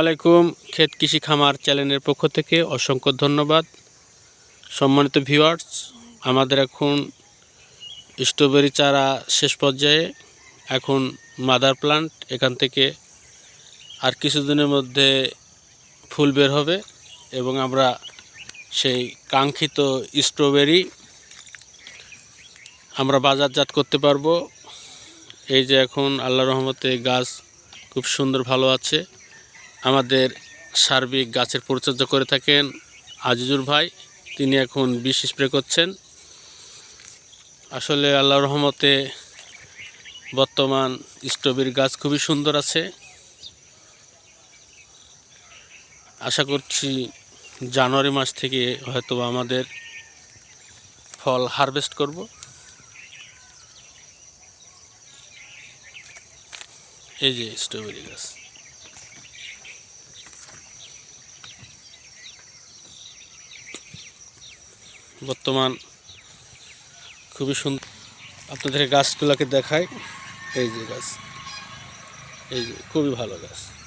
আলাইকুম ক্ষেত কৃষি খামার চ্যানেলের পক্ষ থেকে অসংখ্য ধন্যবাদ। সম্মানিত ভিউয়ার্স, আমাদের এখন স্ট্রবেরি চারা শেষ পর্যায়ে, এখন মাদার প্লান্ট, এখান থেকে আর কিছুদিনের মধ্যে ফুল বের হবে এবং আমরা সেই কাঙ্ক্ষিত স্ট্রবেরি আমরা বাজারজাত করতে পারব। এই যে এখন আল্লাহ রহমতে গাছ খুব সুন্দর ভালো আছে। আমাদের সার্বিক গাছের পরিচর্যা করে থাকেন আজিজুর ভাই। তিনি এখন বিষ স্প্রে করছেন। আসলে আল্লাহ রহমতে বর্তমান স্ট্রবেরি গাছ খুবই সুন্দর আছে। আশা করছি জানুয়ারি মাস থেকে হয়তো আমাদের ফল হারভেস্ট করব। এই যে স্ট্রবেরি গাছ। বর্তমান খুবই সুন্দর। আপনাদের গাছগুলোকে দেখায় এই যে গাছ। এই যে খুবই ভালো গাছ।